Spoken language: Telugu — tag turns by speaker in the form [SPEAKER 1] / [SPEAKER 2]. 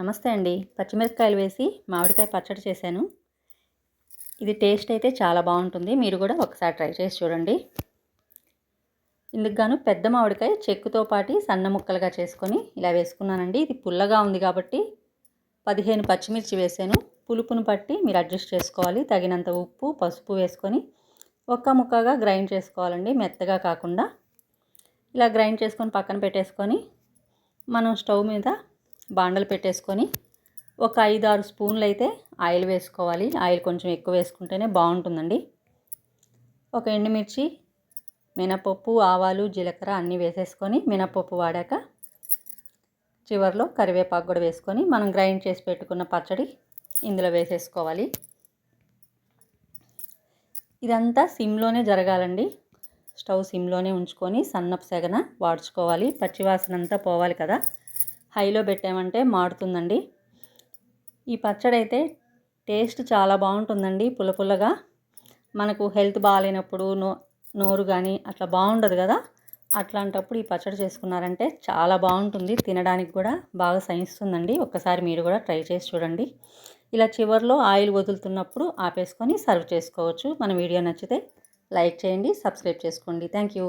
[SPEAKER 1] నమస్తే అండి. పచ్చిమిరపకాయలు వేసి మామిడికాయ పచ్చడి చేశాను. ఇది టేస్ట్ అయితే చాలా బాగుంటుంది. మీరు కూడా ఒకసారి ట్రై చేసి చూడండి. ఇందుకు గాను పెద్ద మామిడికాయ చెక్కుతో పాటి సన్న ముక్కలుగా చేసుకొని ఇలా వేసుకున్నానండి. ఇది పుల్లగా ఉంది కాబట్టి పదిహేను పచ్చిమిర్చి వేసాను. పులుపును పట్టి మీరు అడ్జస్ట్ చేసుకోవాలి. తగినంత ఉప్పు పసుపు వేసుకొని ఒక్క ముక్కగా గ్రైండ్ చేసుకోవాలండి. మెత్తగా కాకుండా. ఇలా గ్రైండ్ చేసుకొని పక్కన పెట్టేసుకొని మనం స్టవ్ మీద బాండలు పెట్టేసుకొని ఒక ఐదు ఆరు స్పూన్లు అయితే ఆయిల్ వేసుకోవాలి. ఆయిల్ కొంచెం ఎక్కువ వేసుకుంటేనే బాగుంటుందండి. ఒక ఎండుమిర్చి మినపప్పు ఆవాలు జీలకర్ర అన్నీ వేసేసుకొని మినపప్పు వాడాక చివరిలో కరివేపాకు కూడా వేసుకొని మనం గ్రైండ్ చేసి పెట్టుకున్న పచ్చడి ఇందులో వేసేసుకోవాలి. ఇదంతా సిమ్లోనే జరగాలండి. స్టవ్ సిమ్లోనే ఉంచుకొని సన్నపు సెగన వాడ్చుకోవాలి. పచ్చివాసన అంతా పోవాలి కదా. హైలో పెట్టామంటే మాడుతుందండి. ఈ పచ్చడి అయితే టేస్ట్ చాలా బాగుంటుందండి పుల్ల పుల్లగా. మనకు హెల్త్ బాగాలేనప్పుడు నో నోరు కానీ అట్లా బాగుండదు కదా. అట్లాంటప్పుడు ఈ పచ్చడి చేసుకున్నారంటే చాలా బాగుంటుంది. తినడానికి కూడా బాగా సహిస్తుందండి. ఒక్కసారి మీరు కూడా ట్రై చేసి చూడండి. ఇలా చివరిలో ఆయిల్ వదులుతున్నప్పుడు ఆపేసుకొని సర్వ్ చేసుకోవచ్చు. మన వీడియో నచ్చితే లైక్ చేయండి సబ్స్క్రైబ్ చేసుకోండి. Thank you.